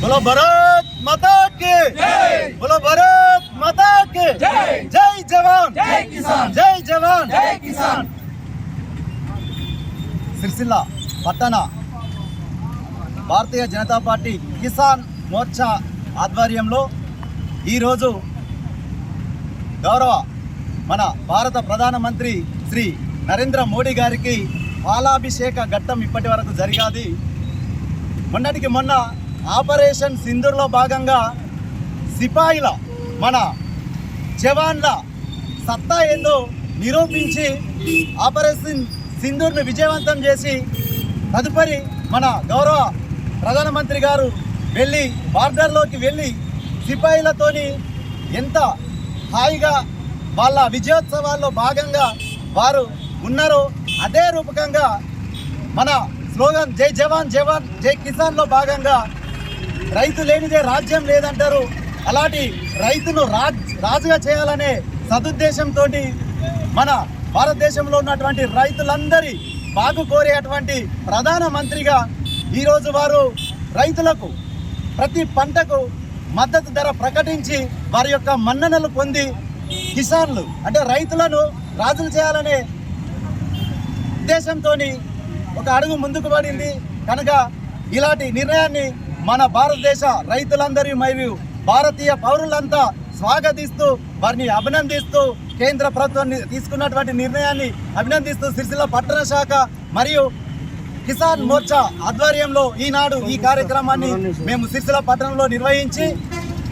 बोलो भारत माता के बोलो भारत माता के जय जवान जय किसान जय जवान जय किसान సిరిసిల్ల పట్టణ భారతీయ జనతా పార్టీ కిసాన్ మోర్చా ఆధ్వర్యంలో ఈరోజు గౌరవ మన భారత ప్రధానమంత్రి శ్రీ నరేంద్ర మోడీ గారికి పాలాభిషేక ఘట్టం ఇప్పటి వరకు జరిగాది మొన్నటికి మొన్న ఆపరేషన్ సింధూర్లో భాగంగా సిపాయిల మన జవాన్ల సత్తా ఏందో నిరూపించి ఆపరేషన్ సింధూర్ను విజయవంతం చేసి తదుపరి మన గౌరవ ప్రధానమంత్రి గారు వెళ్ళి బార్డర్లోకి వెళ్ళి సిపాయిలతోని ఎంత హాయిగా వాళ్ళ విజయోత్సవాల్లో భాగంగా వారు ఉన్నారో అదే రూపకంగా మన స్లోగన్ జై జవాన్ జవాన్ జై కిసాన్లో భాగంగా రైతు లేనిదే రాజ్యం లేదంటారు. అలాంటి రైతును రాజ్ రాజుగా చేయాలనే సదుద్దేశంతో మన భారతదేశంలో ఉన్నటువంటి రైతులందరి బాగు కోరేటువంటి ప్రధాన మంత్రిగా ఈరోజు వారు రైతులకు ప్రతి పంటకు మద్దతు ధర ప్రకటించి వారి యొక్క మన్ననలు పొంది కిసాన్లు అంటే రైతులను రాజులు చేయాలనే ఉద్దేశంతో ఒక అడుగు ముందుకు పడింది. కనుక ఇలాంటి నిర్ణయాన్ని మన భారతదేశ రైతులందరి మరియు భారతీయ పౌరులంతా స్వాగతిస్తూ వారిని అభినందిస్తూ కేంద్ర ప్రభుత్వం తీసుకున్నటువంటి నిర్ణయాన్ని అభినందిస్తూ సిరిసిల్ల పట్టణ శాఖ మరియు కిసాన్ మోర్చా ఆధ్వర్యంలో ఈనాడు ఈ కార్యక్రమాన్ని మేము సిరిసిల్ల పట్టణంలో నిర్వహించి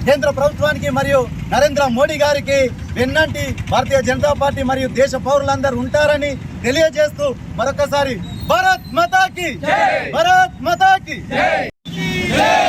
కేంద్ర ప్రభుత్వానికి మరియు నరేంద్ర మోడీ గారికి వెన్నంటి భారతీయ జనతా పార్టీ మరియు దేశ పౌరులందరూ ఉంటారని తెలియజేస్తూ మరొకసారి భారత్ మతాకి భారత్ మతాకి! Hey!